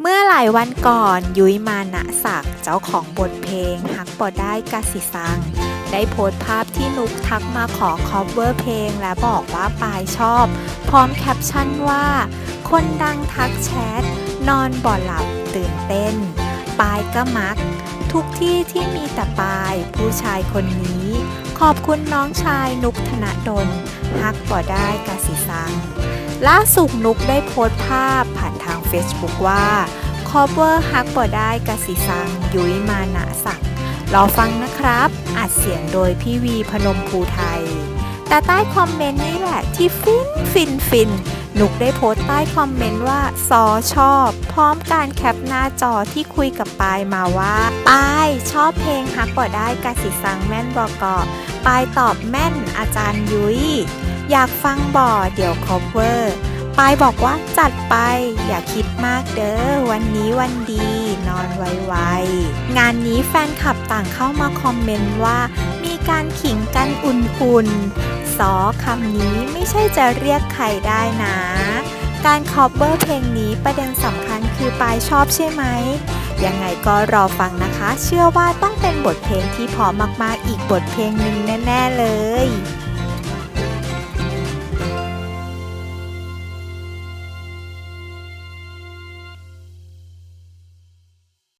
เมื่อหลายวันก่อนยุ้ยมานะศักดิ์เจ้าของบทเพลงฮักบ่ได้กาสิซัง ได้โพสต์ภาพที่นุกทักมาขอคอฟเวอร์เพลงและบอกว่าปายชอบ พร้อมแคปชั่นว่า คนดังทักแชท นอนบ่หลับตื่นเต้น ปายก็มัก ทุกที่ที่มีแต่ปาย ผู้ชายคนนี้ ขอบคุณน้องชายนุกธนดลฮักบ่ได้กาสิซัง ล่าสุดนุกได้โพสต์ภาพผ่านทาง Facebook ว่า cover ฮักบ่ได้กะสิซังยุ้ยมานะศักรอฟังนะครับ อัดเสียงโดยพี่วีพนมภูไทย แต่ใต้คอมเมนต์นี่แหละที่ฟินฟินฟินนุกได้โพสต์ใต้คอมเมนต์ว่าซอชอบ พร้อมการแคปหน้าจอที่คุยกับปายมาว่า ปายชอบเพลงฮักบ่ได้กะสิซังแม่นบอกกอปายตอบแม่นอาจารย์ยุ้ย อยากฟังบ่อเดี๋ยว cover ปายบอกว่าจัดไป อย่าคิดมากเด้อวันนี้วันดี นอนไวๆงานนี้แฟนคลับต่างเข้ามาคอมเมนต์ว่า มีการขิงกันอุ่นๆซอคำนี้ไม่ใช่จะเรียกใครได้นะ การ cover เพลงนี้ประเด็นสำคัญคือปายชอบใช่ไหมยังไงก็รอฟังนะคะ เชื่อว่าต้องเป็นบทเพลงที่พอมากๆอีกบทเพลงหนึ่งแน่ ๆ เลย